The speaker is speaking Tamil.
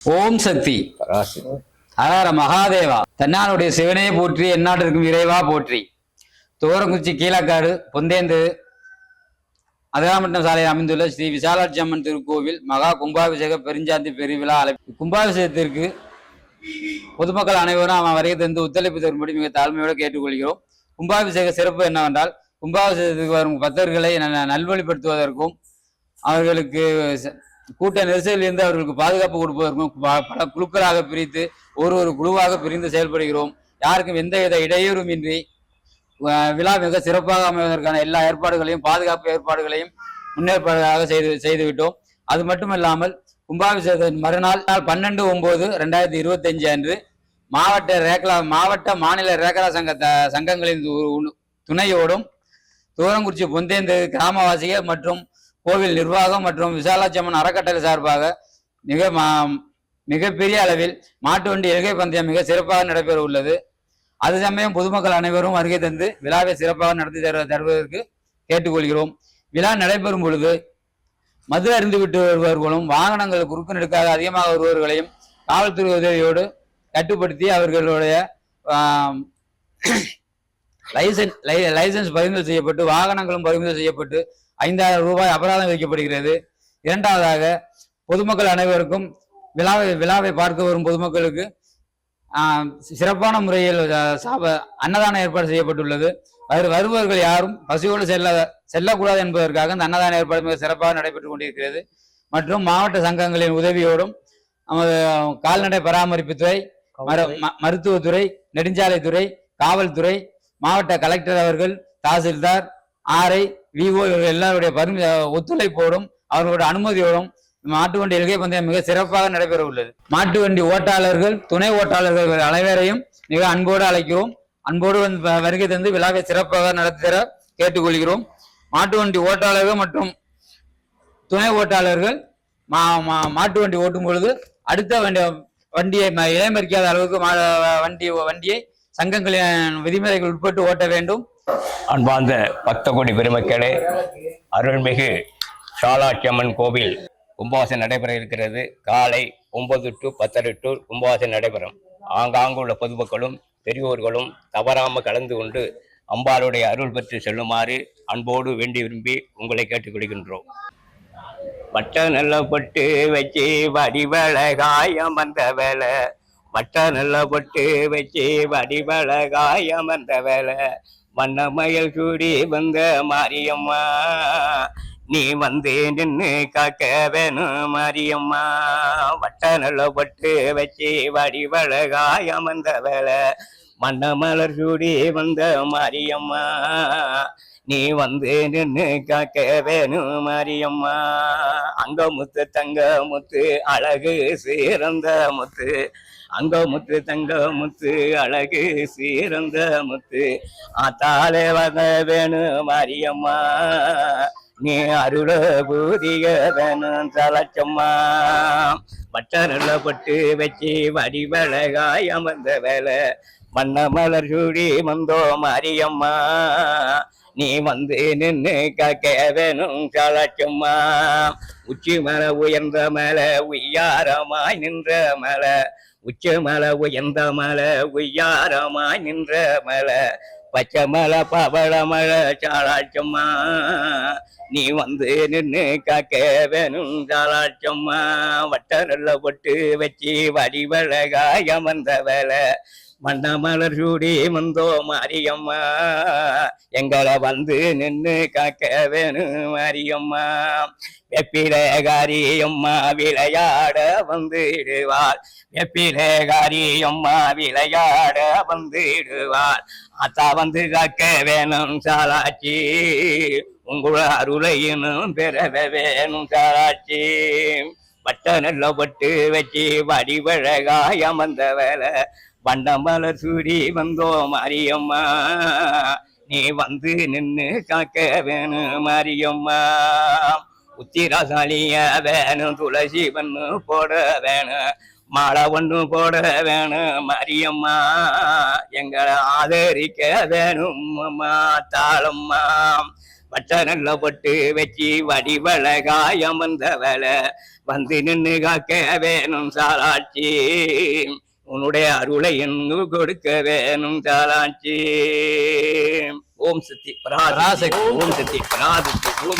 ஓம் சக்தி. அகார மகாதேவா. தன்னாருடைய சிவனையை போற்றி எந்நாட்டிற்கும் இறைவா போற்றி. துவரங்குச்சி கீழக்காடு பொந்தேந்து அதிராமட்டம் சாலையில் அமைந்துள்ள ஸ்ரீ விசாலாட்சி அம்மன் திருக்கோவில் மகா கும்பாபிஷேக பெருஞ்சாந்தி பெருவிழா அழைப்பு கும்பாபிஷேகத்திற்கு பொதுமக்கள் அனைவரும் அவன் வருகை தந்து ஒத்துழைப்பு தரும்படி மிக தாழ்மையோடு கேட்டுக்கொள்கிறோம். கும்பாபிஷேக சிறப்பு என்னவென்றால் கும்பாபிஷேகத்துக்கு வரும் பக்தர்களை நல்வழிப்படுத்துவதற்கும் அவர்களுக்கு கூட்ட நெரிசலில் இருந்து அவர்களுக்கு பாதுகாப்பு கொடுப்பதற்கும் ப- பல குழுக்களாக பிரித்து ஒரு ஒரு குழுவாக பிரிந்து செயல்படுகிறோம். யாருக்கும் எந்தவித இடையூறும் இன்றி விழா மிக சிறப்பாக அமைவதற்கான எல்லா ஏற்பாடுகளையும் பாதுகாப்பு ஏற்பாடுகளையும் முன்னேற்பாடுகளாக செய்து செய்துவிட்டோம். அது மட்டுமல்லாமல் கும்பாபிஷேகத்தின் மறுநாள் பன்னெண்டு ஒன்பது ரெண்டாயிரத்தி இருபத்தஞ்சு அன்று மாவட்ட ரேக்லா மாவட்ட மாநில ரேக்லா சங்க த- சங்கங்களின் துணையோடும் தூரங்குறிச்சி பொந்தேந்து கிராமவாசிகள் மற்றும் கோவில் நிர்வாகம் மற்றும் விசாலாட்சியம்மன் அறக்கட்டளை சார்பாக மிக மிகப்பெரிய அளவில் மாட்டு வண்டி இலகை பந்தயம் மிக சிறப்பாக நடைபெற உள்ளது. அது சமயம் பொதுமக்கள் அனைவரும் வருகை தந்து விழாவை சிறப்பாக நடத்தி தரு தருவதற்கு கேட்டுக்கொள்கிறோம். விழா நடைபெறும் பொழுது மது அருந்துவிட்டு வருபவர்களும் வாகனங்கள் குறுக்கு நெடுக்காக அதிகமாக வருபவர்களையும் காவல்துறை உதவியோடு கட்டுப்படுத்தி அவர்களுடைய லைசன்ஸ் லைசன்ஸ் பறிமுதல் செய்யப்பட்டு வாகனங்களும் பறிமுதல் செய்யப்பட்டு ஐந்தாயிரம் ரூபாய் அபராதம் விதிக்கப்படுகிறது. இரண்டாவதாக பொதுமக்கள் அனைவருக்கும் விழாவை விழாவை பார்க்க வரும் பொதுமக்களுக்கு சிறப்பான முறையில் சாப அன்னதானம் ஏற்பாடு செய்யப்பட்டுள்ளது. வரு வருபவர்கள் யாரும் பசியோடு செல்ல செல்லக்கூடாது என்பதற்காக இந்த அன்னதான ஏற்பாடு மிக சிறப்பாக நடைபெற்றுக் கொண்டிருக்கிறது. மற்றும் மாவட்ட சங்கங்களின் உதவியோடும் நமது கால்நடை பராமரிப்புத்துறை மருத்துவத்துறை நெடுஞ்சாலைத்துறை காவல்துறை மாவட்ட கலெக்டர் அவர்கள் தாசில்தார் ஆர்ஐ விஓ எல்லாருடைய பரிந்து ஒத்துழைப்போடும் அவர்களுடைய அனுமதியோடும் மாட்டு வண்டி இலகை பந்தயம் மிக சிறப்பாக நடைபெற உள்ளது மாட்டு வண்டி ஓட்டாளர்கள் துணை ஓட்டாளர்கள் அனைவரையும் மிக அன்போடு அழைக்கிறோம். அன்போடு வந்து வருகை தந்து விழாவை சிறப்பாக நடத்தி கேட்டுக்கொள்கிறோம். மாட்டு வண்டி ஓட்டாளர்கள் மற்றும் துணை ஓட்டாளர்கள் மா மா- மாட்டு வண்டி ஓட்டும் பொழுது அடுத்த வண்டி வண்டியை ம- இடைமறிக்காத அளவுக்கு மா- வண்டி வண்டியை சங்கங்களின் விதிமுறைகள் உட்பட்டு ஓட்ட வேண்டும். அன்பார்ந்த பக்த கோடி பெருமக்களே அருள்மிகு சாலாட்சி அம்மன் கோவில் கும்பாசம் நடைபெற இருக்கிறது. காலை ஒன்பது டு பத்தரை டு கும்பாசம் நடைபெறும். ஆங்காங்கு உள்ள பொதுமக்களும் பெரியோர்களும் தவறாமல் கலந்து கொண்டு அம்பாளுடைய அருள் பெற்று செல்லுமாறு அன்போடு வேண்டி விரும்பி உங்களை கேட்டுக்கொள்கின்றோம். வட்ட நல்ல பொட்டு வச்சு வடிவழகாயம் வந்த வேலை வட்ட நல்ல பொட்டு வச்சு வடிவள காயமர்ந்த வேலை வண்ணமயல் சூடி வந்த மாரியம்மா. நீ வந்து நின்று காக்க வேணும் மாரியம்மா. வட்ட நல்ல பொட்டு வச்சு வடிவழகாயம் வந்த வேலை மன்னமலர் சூடி வந்த மாரியம்மா. நீ வந்து நின்று காக்க வேணும் மாரியம்மா. அங்க முத்து தங்க முத்து அழகு சீரந்த முத்து. அங்க முத்து தங்க முத்து அழகு சீரந்த முத்து. ஆத்தாலே வத வேணும் மாரியம்மா. நீ அருள பூதிக சலச்சம்மா. பட்டருள பட்டு வச்சு வடிவழகாய் அமர்ந்த வேலை மன்ன மலர் சூடி வந்தோம் அரியம்மா நீ வந்து நின்னு காக்க வேணும் உச்சி மலை உயர்ந்த மலை உய்யாரமாய் நின்ற மலை. உச்சி மலை உயர்ந்த மலை உய்யாரமாய் நின்ற மலை. பச்சை மலை பவள மலை சாராட்சம்மா. நீ வந்து நின்று காக்க வேணும் சாராட்சம்மா. வட்டரல்ல பொட்டு வச்சு வடிவழகாய் அமர்ந்த வேலை. மன்னமலர் சூடி வந்தோ மாரியம்மா. எங்களை வந்து நின்று காக்க வேணும் மாரியம்மா. வெப்பிலகாரியம்மா விளையாட வந்துடுவாள் எப்பிலே வெப்பிலகாரியம்மா விளையாட வந்துடுவாள் அத்தா வந்து காக்க வேணும் சாலாச்சி உங்கள அருளையினும் பெறவ வேணும் சாலாச்சி பட்ட நல்ல பட்டு வச்சு வடிவழகாய் அமர்ந்தவள. வேலை சூடி வந்தோ மாரியம்மா நீ வந்து நின்னு காக்க வேணும் மாரியம்மா உத்திரசாலிய வேணும் துளசி பண்ணு போட வேணும். மழை ஒன்று போட வேணும் மாரியம்மா. எங்களை ஆதரிக்க வேணும் அம்மா தாளம்மா. வட்ட நல்ல பொட்டு வச்சு வடிவழகாய் அமர்ந்த வேலை வந்து நின்று காக்க வேணும் சாலாட்சி. உன்னுடைய அருளை எங்கு கொடுக்க வேணும் சாலாட்சி. ஓம் சக்தி பராசக்தி பராசக்தி. ஓம் சக்தி பராசக்தி ஓம்